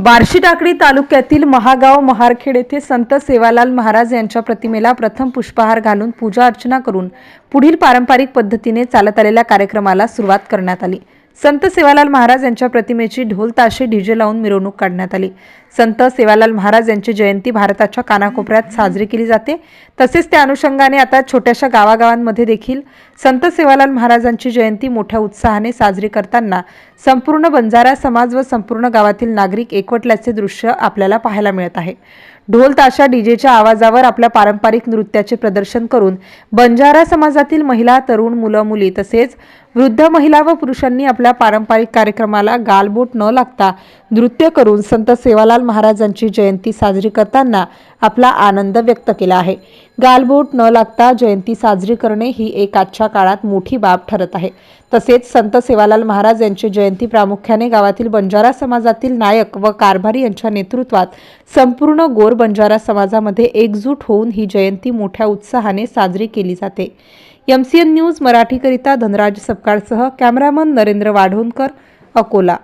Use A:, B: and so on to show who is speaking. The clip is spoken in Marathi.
A: बार्शी टाकडी तालुक्यातील महागाव महारखेड येथे संत सेवालाल महाराज यांच्या प्रतिमेला प्रथम पुष्पहार घालून पूजा अर्चना करून पुढील पारंपरिक पद्धतीने चालत आलेल्या कार्यक्रमाला सुरुवात करण्यात आली. संत सेवालाल महाराज यांच्या प्रतिमेची ढोल ताशे डीजे लावून मिरवणूक काढण्यात आली. संत सेवालाल महाराज यांची जयंती भारताच्या कानाकोपऱ्यात साजरी केली जाते. तसेच त्या अनुषंगाने आता छोट्याशा गावागावांमध्ये देखील संत सेवालाल महाराजांची जयंती मोठ्या उत्साहाने साजरी करताना संपूर्ण बंजारा समाज व संपूर्ण गावातील नागरिक एकवटल्याचे दृश्य आपल्याला पाहायला मिळत आहे. ढोल ताशा डीजेच्या आवाजावर आपल्या पारंपरिक नृत्याचे प्रदर्शन करून बंजारा समाजातील महिला तरुण मुलं मुली तसेच वृद्ध महिला व पुरुषांनी आपल्या पारंपरिक कार्यक्रमाला गालबोट न लागता नृत्य करून संत सेवालाल महाराजांची जयंती साजरी करताना आपला आनंद व्यक्त केला आहे. गालबोट न लागता जयंती साजरी करणे ही एक आजच्या काळात मोठी बाब ठरत आहे. तसेच संत सेवालाल महाराज यांची जयंती प्रामुख्याने गावातील बंजारा समाजातील नायक व कारभारी यांच्या नेतृत्वात संपूर्ण गोर बंजारा समाजामध्ये एकजूट होऊन ही जयंती मोठ्या उत्साहाने साजरी केली जाते. एम सी एन न्यूज मराठीकरिता धनराज सपकाळसह कॅमेरामन नरेंद्र वाढोणकर अकोला.